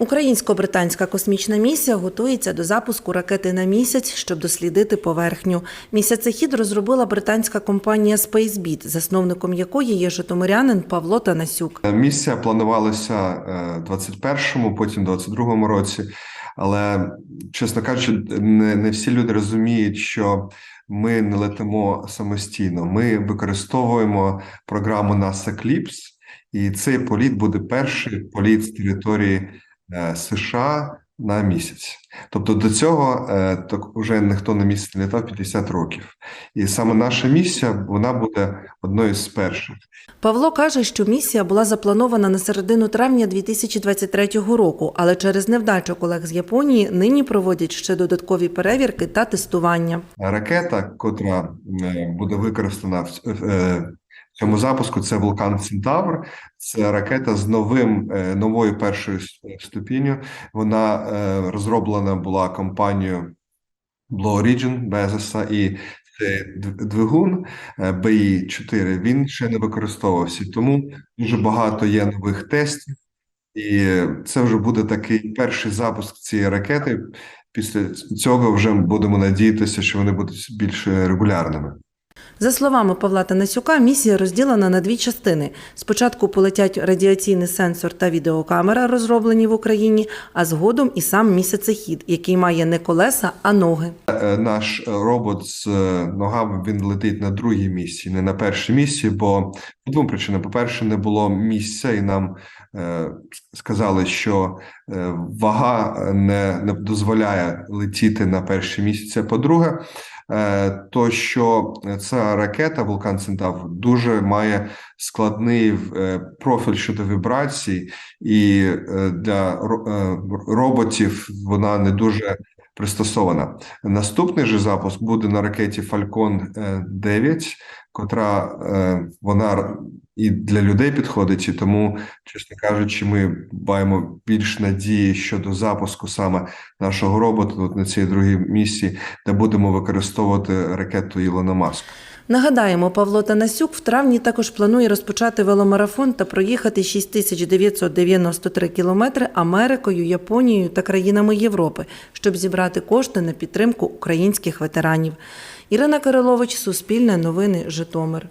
Українсько-британська космічна місія готується до запуску ракети на місяць, щоб дослідити поверхню. Місяцехід розробила британська компанія SpaceBeat, засновником якої є житомирянин Павло Танасюк. Місія планувалася е, 21-му, потім 22-му році. Але, чесно кажучи, не, не всі люди розуміють, що ми не летимо самостійно. Ми використовуємо програму NASA Eclipse, і цей політ буде перший політ з території е, США на місяць. Тобто до цього е, так вже ніхто на місяць не літав 50 років. І саме наша місія вона буде одною з перших. Павло каже, що місія була запланована на середину травня 2023 року, але через невдачу колег з Японії нині проводять ще додаткові перевірки та тестування. Ракета, котра е, буде використана е, в цьому запуску, це вулкан Центавр. Це ракета з новим е, новою першою ступінню. Вона е, розроблена була компанією Blue Origin Безоса, і цей двигун е, BI-4 він ще не використовувався, тому дуже багато є нових тестів. І це вже буде такий перший запуск цієї ракети. Після цього вже будемо надіятися, що вони будуть більш регулярними. За словами Павла Танасюка, місія розділена на дві частини. Спочатку полетять радіаційний сенсор та відеокамера, розроблені в Україні, а згодом і сам місяцехід, який має не колеса, а ноги. Е, Наш робот з е, ногами він летить на другій місії, не на першій місії, бо по двом причинам: по-перше, не було місця, і нам е, сказали, що вага не, дозволяє летіти на першій місяці. По-друге, е, то що ця ракета Вулкан Центав дуже має складний е, профіль щодо вібрацій, і е, для е, роботів вона не дуже пристосована. Наступний же запуск буде на ракеті Falcon е, 9, котра е, вона і для людей підходить, і тому, чесно кажучи, ми маємо більш надії щодо запуску саме нашого робота от на цій другій місії, де будемо використовувати ракету Ілона Маска. Нагадаємо, Павло Танасюк в травні також планує розпочати веломарафон та проїхати 6993 кілометри Америкою, Японією та країнами Європи, щоб зібрати кошти на підтримку українських ветеранів. Ірина Кирилович, Суспільне новини, Житомир.